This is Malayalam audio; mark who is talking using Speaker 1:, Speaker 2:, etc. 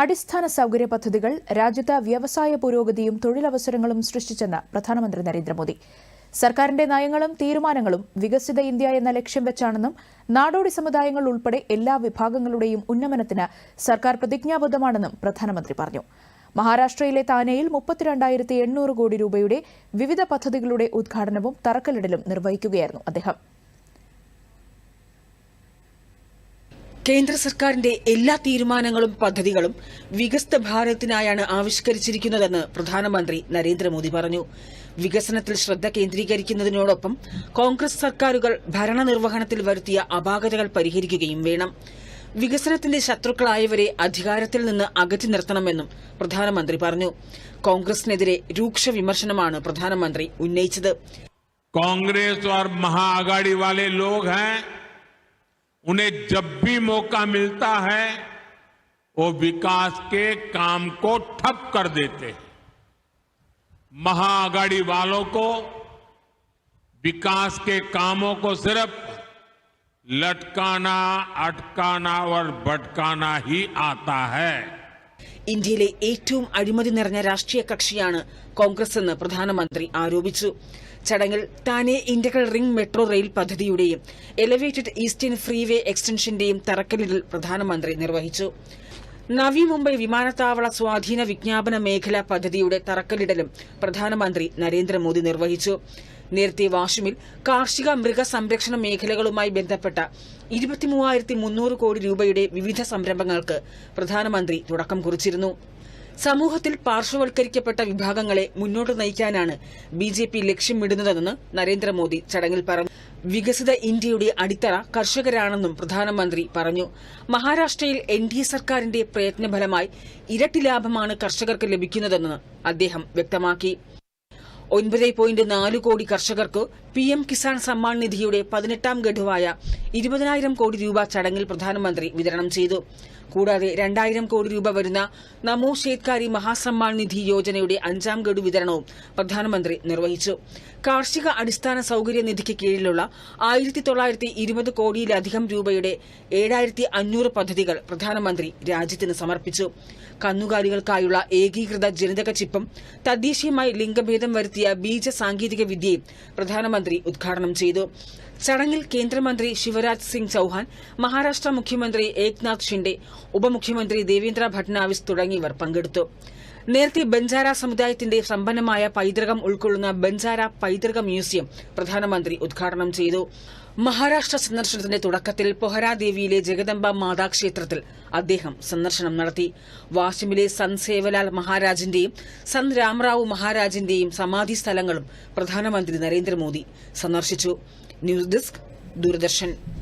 Speaker 1: അടിസ്ഥാന സൗകര്യ പദ്ധതികൾ രാജ്യത്ത് വ്യവസായ പുരോഗതിയും തൊഴിലവസരങ്ങളും സൃഷ്ടിച്ചെന്ന് പ്രധാനമന്ത്രി നരേന്ദ്രമോദി. സർക്കാരിന്റെ നയങ്ങളും തീരുമാനങ്ങളും വികസിത ഇന്ത്യ എന്ന ലക്ഷ്യം വെച്ചാണെന്നും നാടോടി സമുദായങ്ങൾ ഉൾപ്പെടെ എല്ലാ വിഭാഗങ്ങളുടെയും ഉന്നമനത്തിന് സർക്കാർ പ്രതിജ്ഞാബദ്ധമാണെന്നും പ്രധാനമന്ത്രി പറഞ്ഞു. മഹാരാഷ്ട്രയിലെ താനെയിൽ മുപ്പത്തിരണ്ടായിരത്തി എണ്ണൂറ് കോടി രൂപയുടെ വിവിധ പദ്ധതികളുടെ ഉദ്ഘാടനവും തറക്കല്ലിടലും നിർവഹിക്കുകയായിരുന്നു അദ്ദേഹം.
Speaker 2: കേന്ദ്ര സർക്കാരിന്റെ എല്ലാ തീരുമാനങ്ങളും പദ്ധതികളും വികസിത ഭാരതത്തിനായാണ് ആവിഷ്കരിച്ചിരിക്കുന്നതെന്ന് പ്രധാനമന്ത്രി നരേന്ദ്രമോദി പറഞ്ഞു. വികസനത്തിൽ ശ്രദ്ധ കേന്ദ്രീകരിക്കുന്നതിനോടൊപ്പം കോൺഗ്രസ് സർക്കാരുകൾ ഭരണനിർവഹണത്തിൽ വരുത്തിയ അപാകതകൾ പരിഹരിക്കുകയും വേണം. വികസനത്തിന്റെ ശത്രുക്കളായവരെ അധികാരത്തിൽ നിന്ന് അകറ്റി നിർത്തണമെന്നും പ്രധാനമന്ത്രി പറഞ്ഞു. കോൺഗ്രസിനെതിരെ രൂക്ഷ വിമർശനമാണ് പ്രധാനമന്ത്രി ഉന്നയിച്ചത്.
Speaker 3: കോൺഗ്രസ് उन्हें जब भी मौका मिलता है, वो विकास के काम को ठप कर देते हैं। महाआघाड़ी वालों को, विकास के कामों को सिर्फ़ लटकाना, अटकाना और भटकाना ही आता है।
Speaker 2: ഇന്ത്യയിലെ ഏറ്റവും അഴിമതി നിറഞ്ഞ രാഷ്ട്രീയ കക്ഷിയാണ് കോൺഗ്രസ് എന്ന് പ്രധാനമന്ത്രി ആരോപിച്ചു. ചടങ്ങിൽ Thane integral ring metro rail പദ്ധതിയുടെയും elevated eastern freeway എക്സ്റ്റൻഷന്റെയും തറക്കല്ലിടൽ പ്രധാനമന്ത്രി നിർവഹിച്ചു. നവി മുംബൈ വിമാനത്താവള സ്വാധീന വിജ്ഞാപന മേഖല പദ്ധതിയുടെ തറക്കല്ലിടലും പ്രധാനമന്ത്രി നരേന്ദ്രമോദി നിർവഹിച്ചു. നേരത്തെ വാഷുമിൽ കാർഷിക മൃഗസംരക്ഷണ മേഖലകളുമായി ബന്ധപ്പെട്ട ഇരുപത്തിമൂവായിരത്തി മുന്നൂറ് കോടി രൂപയുടെ വിവിധ സംരംഭങ്ങൾക്ക് പ്രധാനമന്ത്രി തുടക്കം കുറിച്ചിരുന്നു. സമൂഹത്തിൽ പാർശ്വവൽക്കരിക്കപ്പെട്ട വിഭാഗങ്ങളെ മുന്നോട്ട് നയിക്കാനാണ് ബി ജെ പി ലക്ഷ്യമിടുന്നതെന്ന് നരേന്ദ്രമോദി ചടങ്ങിൽ പറഞ്ഞു. വികസിത ഇന്ത്യയുടെ അടിത്തറ കർഷകരാണെന്നും പ്രധാനമന്ത്രി പറഞ്ഞു. മഹാരാഷ്ട്രയിൽ എൻ ഡി എ സർക്കാരിന്റെ പ്രയത്നഫലമായി ഇരട്ടി ലാഭമാണ് കർഷകർക്ക് ലഭിക്കുന്നതെന്ന് അദ്ദേഹം വ്യക്തമാക്കി. ഒൻപത് പോയിന്റ് നാല് കോടി കർഷകർക്ക് പി എം കിസാൻ സമ്മാൻ നിധിയുടെ പതിനെട്ടാം ഗഡുവായ ഇരുപതിനായിരം കോടി രൂപ ചടങ്ങിൽ പ്രധാനമന്ത്രി വിതരണം ചെയ്തു. കൂടാതെ രണ്ടായിരം കോടി രൂപ വരുന്ന നമോ ശേത്കാരി മഹാസമ്മാൻ നിധി യോജനയുടെ അഞ്ചാം ഗഡു വിതരണവും പ്രധാനമന്ത്രി നിർവഹിച്ചു. കാർഷിക അടിസ്ഥാന സൗകര്യ നിധിക്ക് കീഴിലുള്ള ആയിരത്തി തൊള്ളായിരത്തി ഇരുപത് കോടിയിലധികം രൂപയുടെ ഏഴായിരത്തി അഞ്ഞൂറ് പദ്ധതികൾ പ്രധാനമന്ത്രി രാജ്യത്തിന് സമർപ്പിച്ചു. കന്നുകാലികൾക്കായുള്ള ഏകീകൃത ജനിതക ചിപ്പും തദ്ദേശീയമായി ലിംഗഭേദം വരുത്തിയ ബീജ സാങ്കേതിക വിദ്യയും പ്രധാനമന്ത്രി ഉദ്ഘാടനം ചെയ്തു. ചടങ്ങിൽ കേന്ദ്രമന്ത്രി ശിവരാജ് സിംഗ് ചൌഹാൻ മഹാരാഷ്ട്ര മുഖ്യമന്ത്രി ഏക്നാഥ് ഷിൻഡെ ഉപമുഖ്യമന്ത്രി ദേവേന്ദ്ര ഭട്നാവിസ് തുടങ്ങിയവർ പങ്കെടുത്തു. നേരത്തെ ബഞ്ചാര സമുദായത്തിന്റെ സമ്പന്നമായ പൈതൃകം ഉൾക്കൊള്ളുന്ന ബഞ്ചാര പൈതൃക മ്യൂസിയം പ്രധാനമന്ത്രി ഉദ്ഘാടനം ചെയ്തു. മഹാരാഷ്ട്ര സന്ദർശനത്തിന്റെ തുടക്കത്തിൽ പൊഹരാദേവിയിലെ ജഗദംബ മാതാ ക്ഷേത്രത്തിൽ അദ്ദേഹം സന്ദർശനം നടത്തി. വാഷിമിലെ സന്ത് സേവലാൽ മഹാരാജിന്റെയും സന്ത് രാംറാവു മഹാരാജിന്റെയും സമാധി സ്ഥലങ്ങളും പ്രധാനമന്ത്രി നരേന്ദ്രമോദി സന്ദർശിച്ചു. News desk Doordarshan.